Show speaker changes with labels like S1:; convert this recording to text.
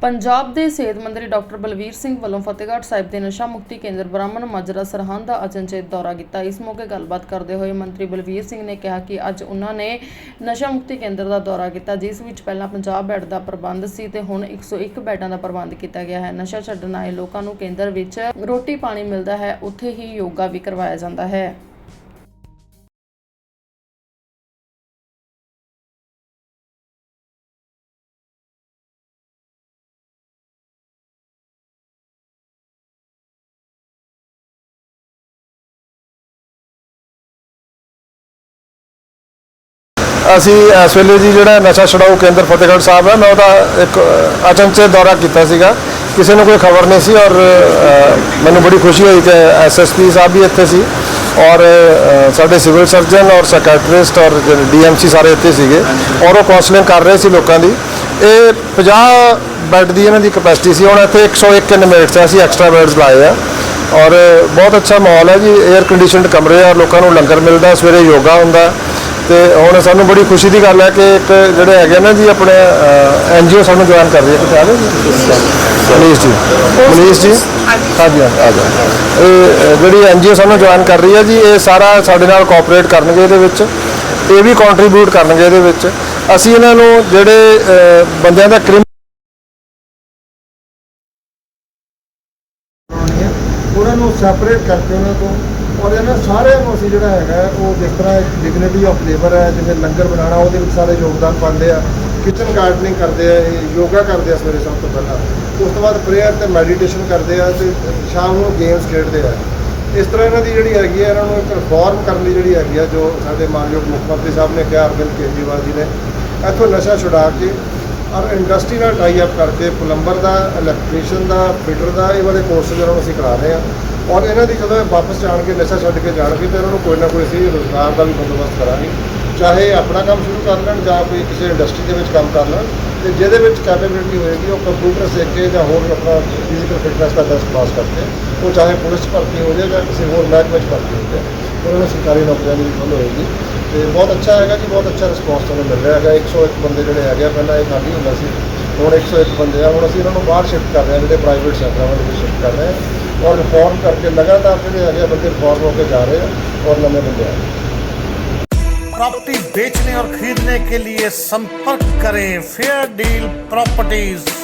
S1: ਪੰਜਾਬ ਦੇ ਸਿਹਤ ਮੰਤਰੀ ਡਾਕਟਰ ਬਲਵੀਰ ਸਿੰਘ ਵੱਲੋਂ ਫਤਿਹਗੜ੍ਹ ਸਾਹਿਬ ਦੇ ਨਸ਼ਾ ਮੁਕਤੀ ਕੇਂਦਰ ਬ੍ਰਾਹਮਣ ਮਾਜਰਾ ਸਰਹੰਦ ਦਾ ਅਚਨਚੇਤ ਦੌਰਾ ਕੀਤਾ। ਇਸ ਮੌਕੇ ਗੱਲਬਾਤ ਕਰਦੇ ਹੋਏ ਮੰਤਰੀ ਬਲਵੀਰ ਸਿੰਘ ਨੇ ਕਿਹਾ ਕਿ ਅੱਜ ਉਹਨਾਂ ਨੇ ਨਸ਼ਾ ਮੁਕਤੀ ਕੇਂਦਰ ਦਾ ਦੌਰਾ ਕੀਤਾ, ਜਿਸ ਵਿੱਚ ਪਹਿਲਾਂ 50 ਬੈੱਡ ਦਾ ਪ੍ਰਬੰਧ ਸੀ ਤੇ ਹੁਣ 101 ਬੈੱਡਾਂ ਦਾ ਪ੍ਰਬੰਧ ਕੀਤਾ ਗਿਆ ਹੈ। ਨਸ਼ਾ ਛੱਡਣ ਆਏ ਲੋਕਾਂ ਨੂੰ ਕੇਂਦਰ ਵਿੱਚ ਰੋਟੀ ਪਾਣੀ ਮਿਲਦਾ ਹੈ, ਉੱਥੇ ਹੀ ਯੋਗਾ ਵੀ ਕਰਵਾਇਆ ਜਾਂਦਾ ਹੈ।
S2: ਅਸੀਂ ਇਸ ਵੇਲੇ ਜੀ ਜਿਹੜਾ ਨਸ਼ਾ ਛਡਾਊ ਕੇਂਦਰ ਫਤਿਹਗੜ੍ਹ ਸਾਹਿਬ ਹੈ ਮੈਂ ਉਹਦਾ ਇੱਕ ਅ, ਦੌਰਾ ਕੀਤਾ ਸੀਗਾ। ਕਿਸੇ ਨੂੰ ਕੋਈ ਖਬਰ ਨਹੀਂ ਸੀ ਔਰ ਮੈਨੂੰ ਬੜੀ ਖੁਸ਼ੀ ਹੋਈ ਕਿ ਐਸਐਸਪੀ ਸਾਹਿਬ ਵੀ ਇੱਥੇ ਸੀ ਔਰ ਸਾਡੇ ਸਿਵਲ ਸਰਜਨ ਔਰ ਸੈਕਟਰੀਸਟ ਔਰ ਡੀਐਮਸੀ ਸਾਰੇ ਇੱਥੇ ਸੀਗੇ ਔਰ ਉਹ ਕਾਉਂਸਲਿੰਗ ਕਰ ਰਹੇ ਸੀ ਲੋਕਾਂ ਦੀ। ਇਹ 50 ਬੈੱਡ ਦੀ ਇਹਨਾਂ ਦੀ ਕਪੈਸਿਟੀ ਸੀ ਹੁਣ ਇੱਥੇ 101 ਇਨਮੇਟਸ ਹੈ ਅਸੀਂ ਐਕਸਟਰਾ ਬੈੱਡਸ ਲਾਏ ਆ। ਔਰ ਬਹੁਤ ਅੱਛਾ ਮਾਹੌਲ ਹੈ ਜੀ 에ਅਰ ਕੰਡੀਸ਼ਨਡ ਕਮਰੇ ਆ ਲੋਕਾਂ ਨੂੰ ਲੰਗਰ ਮਿਲਦਾ ਸਵੇਰੇ ਯੋਗਾ ਹੁੰਦਾ। ਤੇ ਹੁਣ ਸਾਨੂੰ ਬੜੀ ਖੁਸ਼ੀ ਦੀ ਗੱਲ ਹੈ ਕਿ ਇੱਕ ਜਿਹੜੇ ਹੈਗੇ ਨਾ ਜੀ ਆਪਣੇ ਐਨਜੀਓ ਸਾਨੂੰ ਜੁਆਇਨ ਕਰ ਰਹੀ ਹੈ ਗਏ ਮਨੀਸ਼ ਜੀ। ਮਨੀਸ਼ ਜੀ? ਹਾਂਜੀ ਆ ਜਾਓ ਇਹ ਜਿਹੜੀ ਐਨਜੀਓ ਸਾਨੂੰ ਜੁਆਇਨ ਕਰ ਰਹੀ ਹੈ ਜੀ ਇਹ ਸਾਰਾ ਸਾਡੇ ਨਾਲ ਕੋਆਪਰੇਟ ਕਰਨਗੇ ਇਹਦੇ ਵਿੱਚ। ਇਹ ਵੀ ਕੰਟਰੀਬਿਊਟ ਕਰਨਗੇ ਇਹਦੇ ਵਿੱਚ। ਅਸੀਂ ਇਹਨਾਂ ਨੂੰ ਜਿਹੜੇ ਬੰਦਿਆਂ ਦਾ ਕ੍ਰਿਮ
S3: ਉਹਨਾਂ ਨੂੰ ਸੈਪਰੇਟ ਕਰਕੇ ਉਹਨਾਂ ਤੋਂ ਔਰ ਇਹਨਾਂ ਸਾਰਿਆਂ ਨੂੰ ਅਸੀਂ ਜਿਹੜਾ ਹੈਗਾ, ਉਹ ਜਿਸ ਤਰ੍ਹਾਂ ਡਿਗਨਿਟੀ ਆਫ ਲੇਬਰ ਹੈ, ਜਿਵੇਂ ਲੰਗਰ ਬਣਾਉਣਾ, ਉਹਦੇ ਵਿੱਚ ਸਾਰੇ ਯੋਗਦਾਨ ਪਾਉਂਦੇ ਆ ਕਿਚਨ ਗਾਰਡਨਿੰਗ ਕਰਦੇ ਆ, ਇਹ ਯੋਗਾ ਕਰਦੇ ਆ ਸਵੇਰੇ ਸਭ ਤੋਂ ਪਹਿਲਾਂ। ਉਸ ਤੋਂ ਬਾਅਦ ਪ੍ਰੇਅਰ ਤੇ ਮੈਡੀਟੇਸ਼ਨ ਕਰਦੇ ਆ ਤੇ ਸ਼ਾਮ ਨੂੰ ਗੇਮਸ ਖੇਡਦੇ ਆ। ਇਸ ਤਰ੍ਹਾਂ ਇਹਨਾਂ ਦੀ ਜਿਹੜੀ ਹੈਗੀ ਆ, ਇਹਨਾਂ ਨੂੰ ਇੱਕ ਰਿਫਾਰਮ ਕਰਨ ਦੀ ਜਿਹੜੀ ਹੈਗੀ ਆ, ਜੋ ਸਾਡੇ ਮਾਨਯੋਗ ਮੁੱਖ ਮੰਤਰੀ ਸਾਹਿਬ ਨੇ ਕਿਹਾ, ਅਰਵਿੰਦ ਕੇਜਰੀਵਾਲ ਜੀ ਨੇ, ਇੱਥੋਂ ਨਸ਼ਾ ਛੁਡਾ ਕੇ ਔਰ ਇੰਡਸਟਰੀ ਨਾਲ ਟਾਈ ਅਪ ਕਰਕੇ ਪਲੰਬਰ ਦਾ ਇਲੈਕਟ੍ਰੀਸ਼ੀਅਨ ਦਾ ਫਿਟਰ ਦਾ, ਇਹ ਵਾਲੇ ਕੋਰਸ ਇਹਨਾਂ ਅਸੀਂ ਕਰਾ ਰਹੇ ਹਾਂ ਔਰ ਇਹਨਾਂ ਦੀ ਜਦੋਂ ਇਹ ਵਾਪਸ ਜਾਣਗੇ ਨਸ਼ਾ ਛੱਡ ਕੇ ਜਾਣਗੇ ਤਾਂ ਇਹਨਾਂ ਨੂੰ ਕੋਈ ਨਾ ਕੋਈ ਅਸੀਂ ਰੋਜ਼ਗਾਰ ਦਾ ਵੀ ਬੰਦੋਬਸਤ ਕਰਾਂਗੇ। ਚਾਹੇ ਆਪਣਾ ਕੰਮ ਸ਼ੁਰੂ ਕਰ ਲੈਣ ਜਾਂ ਕੋਈ ਕਿਸੇ ਇੰਡਸਟਰੀ ਦੇ ਵਿੱਚ ਕੰਮ ਕਰ ਲੈਣ ਤੇ ਜਿਹਦੇ ਵਿੱਚ ਕੈਪੇਬਿਲਿਟੀ ਹੋਏਗੀ ਉਹ ਕੰਪਿਊਟਰ ਸਿੱਖ ਕੇ ਜਾਂ ਹੋਰ ਆਪਣਾ ਫਿਜ਼ੀਕਲ ਫਿਟਨੈਸ ਦਾ ਟੈਸਟ ਪਾਸ ਕਰਕੇ ਉਹ ਚਾਹੇ ਪੁਲਿਸ 'ਚ ਭਰਤੀ ਹੋ ਜਾਏ ਜਾਂ ਕਿਸੇ ਹੋਰ ਮਹਿਕਮੇ 'ਚ ਭਰਤੀ ਹੋ ਜਾਏ ਉਹਨਾਂ ਨੂੰ ਸਰਕਾਰੀ ਨੌਕਰੀਆਂ ਦੀ ਖੁੱਲ੍ਹ ਹੋਏਗੀ। ਤੇ ਬਹੁਤ ਅੱਛਾ ਹੈਗਾ ਜੀ ਬਹੁਤ ਅੱਛਾ ਰਿਸਪੌਂਸ ਤੁਹਾਨੂੰ ਮਿਲ ਰਿਹਾ ਹੈਗਾ। 101 ਬੰਦੇ ਜਿਹੜੇ ਹੈਗੇ ਆ, ਪਹਿਲਾਂ ਇਹ ਖਾਲੀ ਹੁੰਦਾ ਸੀ ਹੁਣ 101 ਬੰਦੇ ਆ ਹੁਣ ਅਸੀਂ ਇਹਨਾਂ ਨੂੰ ਬਾਹਰ ਸ਼ਿਫਟ ਕਰ ਰਹੇ ਹਾਂ ਜਿਹੜੇ ਪ੍ਰਾਈਵੇਟ ਸੈਕਟਰਾਂ ਵੱਲ ਸ਼ਿਫਟ ਕਰ ਰਹੇ ਹਾਂ। और रिफॉर्म करके लगातार जो अगले बंदे रिफॉर्म होकर जा रहे हैं और नवे बंदे आ रहे हैं।
S4: प्रॉपर्टी बेचने और खरीदने के लिए संपर्क करें फेयर डील प्रॉपर्टीज़